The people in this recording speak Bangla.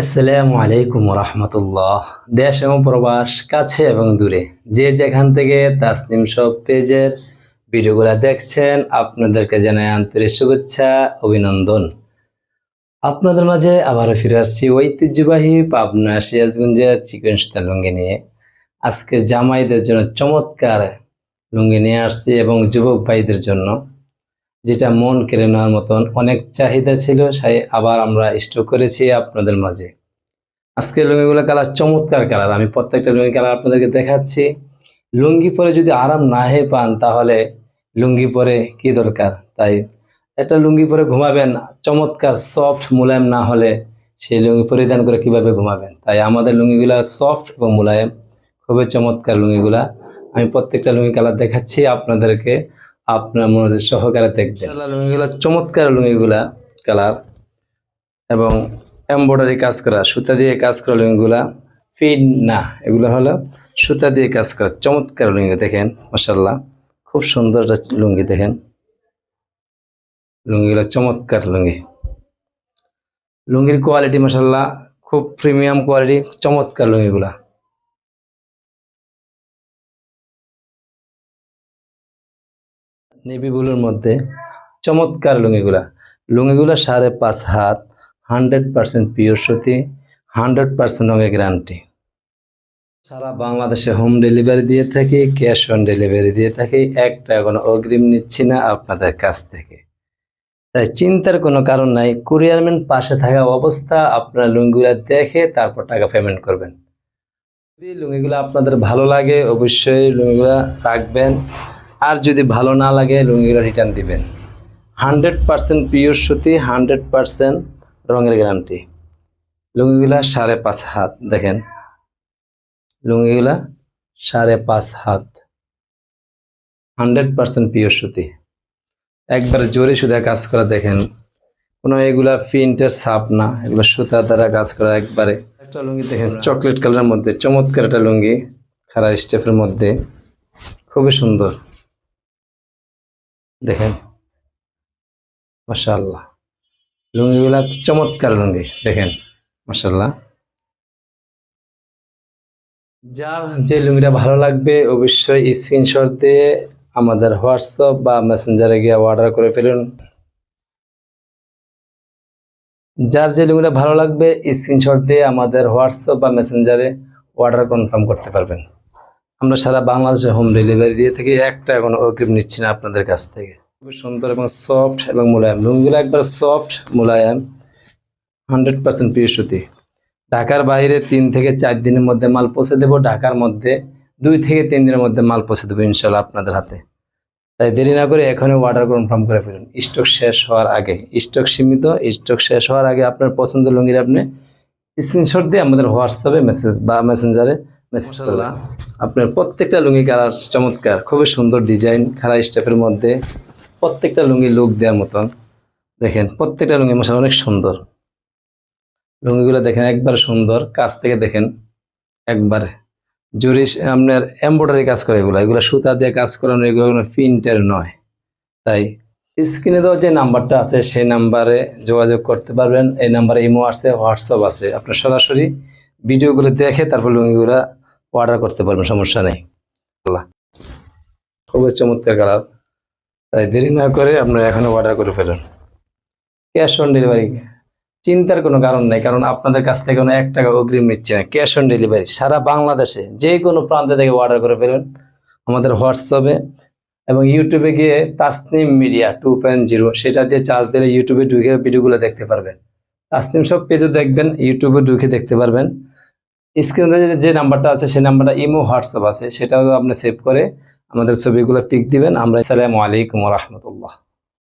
আসসালামু আলাইকুম রহমতুল্লাহ দেশ এবং প্রবাস কাছে এবং দূরে। যে যেখান থেকে তাসনিম সব পেজের ভিডিওগুলো দেখছেন, আপনাদেরকে জানাই আন্তরিক শুভেচ্ছা, অভিনন্দন। আপনাদের মাঝে আবারও ফিরে আসছি ঐতিহ্যবাহী পাবনা সিরাজগঞ্জের চিকেন সুতা লুঙ্গি নিয়ে। আজকে জামাইদের জন্য চমৎকার লুঙ্গি নিয়ে আসছি এবং যুবক ভাইদের জন্য। যেটা মন কেড়ে নেওয়ার মতন অনেক চাহিদা ছিল, সেই আবার আমরা স্টক করেছি আপনাদের মাঝে। আজকের লুঙ্গিগুলো কালার চমৎকার কালার আমি প্রত্যেকটা লুঙ্গি কালার আপনাদেরকে দেখাচ্ছি। লুঙ্গি পরে যদি আরাম না হয়ে পান, তাহলে লুঙ্গি পরে কি দরকার? তাই একটা লুঙ্গি পরে ঘুমাবেন, চমৎকার সফট মোলায়েম না হলে সেই লুঙ্গি পরিধান করে কীভাবে ঘুমাবেন? তাই আমাদের লুঙ্গিগুলা সফট এবং মোলায়েম, খুবই চমৎকার লুঙ্গিগুলা। আমি প্রত্যেকটা লুঙ্গি কালার দেখাচ্ছি আপনাদেরকে। আপনার মনোযোগ সহকারে দেখবেন। চমৎকার লুঙ্গিগুলা কালার এবং এমব্রয়ডারি কাজ করা, সুতা দিয়ে কাজ করা লুঙ্গিগুলা ফিড না, এগুলো হলো সুতা দিয়ে কাজ করা, চমৎকার লুঙ্গি দেখেন মাসাল্লাহ খুব সুন্দর একটা লুঙ্গি দেখেন। লুঙ্গিগুলো চমৎকার লুঙ্গি। লুঙ্গির কোয়ালিটি মাসাল্লাহ খুব প্রিমিয়াম কোয়ালিটি, চমৎকার লুঙ্গিগুলা। নেভি ব্লুর মধ্যে চমৎকার লুঙ্গিগুলা। লুঙ্গিগুলা সাড়ে পাঁচ হাত, হান্ড্রেড পার্সেন্ট পিওর সুতি, হান্ড্রেড পার্সেন্ট রঙের গ্যারান্টি। সারা বাংলাদেশে হোম ডেলিভারি দিয়ে থাকি, ক্যাশ অন ডেলিভারি দিয়ে থাকি, একটা কোনো অগ্রিম নিচ্ছি না আপনাদের কাছ থেকে। তাই চিন্তার কোনো কারণ নাই কুরিয়ারম্যান পাশে থাকা অবস্থা, আপনারা লুঙ্গিগুলা দেখে তারপর টাকা পেমেন্ট করবেন। যদি লুঙ্গিগুলো আপনাদের ভালো লাগে, অবশ্যই লুঙ্গিগুলা রাখবেন। আর যদি ভালো না লাগে, লুঙ্গিগুলো রিটার্ন দিবেন। হান্ড্রেড পার্সেন্ট পিওর সুতি হান্ড্রেড পার্সেন্ট রঙের গ্যারান্টি লুঙ্গিগুলা সাড়ে পাঁচ হাত, দেখেন। লুঙ্গিগুলা সাড়ে পাঁচ হাত। হান্ড্রেড পার্সেন্ট পিওর সুতি। একবার জোরে সুতা কাজ করা, দেখেন। কোনো এগুলা প্রিন্টের ছাপ না, এগুলো সুতা দ্বারা কাজ করা একবারে। একটা লুঙ্গি, দেখেন চকলেট কালারের মধ্যে, চমৎকার একটা লুঙ্গি খারা স্টেপের মধ্যে। খুবই সুন্দর। দেখেন। মাশাল্লাহ লুঙ্গিগুলা চমৎকার লুঙ্গি, দেখেন। মাশাল্লাহ যার যে লুঙ্গিটা ভালো লাগবে অবশ্যই স্ক্রিনশট দিয়ে আমাদের হোয়াটসঅ্যাপ বা মেসেঞ্জারে গিয়ে অর্ডার করে ফেলুন। যার যে লুঙ্গিটা ভালো লাগবে স্ক্রিনশট দিয়ে আমাদের হোয়াটসঅ্যাপ বা মেসেঞ্জারে অর্ডার কনফার্ম করতে পারবেন। আমরা সারা বাংলাদেশে হোম ডেলিভারি দিয়ে থাকি। একটা এখন অগ্রিম নিচ্ছি না আপনাদের কাছ থেকে। খুবই সুন্দর এবং সফট এবং মোলায়েম। লুঙ্গিগুলো একবার সফট মোলায়েম। হান্ড্রেড পার্সেন্ট পিওর সুতি। ঢাকার বাইরে তিন থেকে চার দিনের মধ্যে মাল পৌঁছে দেবো। ঢাকার মধ্যে দুই থেকে তিন দিনের মধ্যে মাল পৌঁছে দেবো ইনশাল্লাহ আপনাদের হাতে। তাই দেরি না করে এখনই অর্ডার কনফার্ম করে ফেলুন। স্টক শেষ হওয়ার আগে। স্টক সীমিত স্টক শেষ হওয়ার আগে আপনার পছন্দের লুঙ্গির আপনি স্ক্রিনশট দিয়ে আমাদের হোয়াটসঅ্যাপে মেসেজ বা মেসেঞ্জারে আপনার প্রত্যেকটা লুঙ্গি কালার চমৎকার খুবই সুন্দর ডিজাইন খারা স্টেপের মধ্যে প্রত্যেকটা লুঙ্গি লুক দেওয়ার মতন। দেখেন প্রত্যেকটা লুঙ্গি মশাল অনেক সুন্দর। লুঙ্গিগুলো দেখেন একবার সুন্দর কাছ থেকে দেখেন একবারে। জরি আপনার এমব্রয়ডারি কাজ করে এগুলো এগুলো সুতা দিয়ে কাজ করানো এগুলো কোনো প্রিন্টের নয়। তাই স্ক্রিনে দেওয়া যে নাম্বারটা আছে সেই নাম্বারে যোগাযোগ করতে পারবেন। এই নাম্বারে ইমো আছে হোয়াটসঅ্যাপ আছে। আপনার সরাসরি ভিডিওগুলো দেখে তারপর লুঙ্গিগুলো অর্ডার করতে পারবেন, সমস্যা নেই। আল্লাহ। খুবই চমৎকার কালার। তাই দেরি না করে আপনারা এখনও অর্ডার করে ফেলুন। ক্যাশ অন ডেলিভারি চিন্তার কোনো কারণ নেই, কারণ আপনাদের কাছ থেকে কোনো এক টাকা অগ্রিম নিচ্ছে না। ক্যাশ অন ডেলিভারি সারা বাংলাদেশে যে কোনো প্রান্ত থেকে অর্ডার করে ফেলুন। আমাদের হোয়াটসঅ্যাপে এবং ইউটিউবে গিয়ে Tasnim media two point zero সেটা দিয়ে চার্জ দিলে ইউটিউবে ঢুকে ভিডিওগুলো দেখতে পারবেন। তাসনিম সব পেজে দেখবেন ইউটিউবে ঢুকে দেখতে পারবেন। স্ক্রিনে যে নাম্বারটা আছে, সেই নাম্বারটা ইমো, হোয়াটসঅ্যাপ আছে, সেটাও আপনি সেভ করে আমাদের ছবিগুলো পিক দিবেন। আমরা আসসালামু আলাইকুম রহমতুল্লাহ।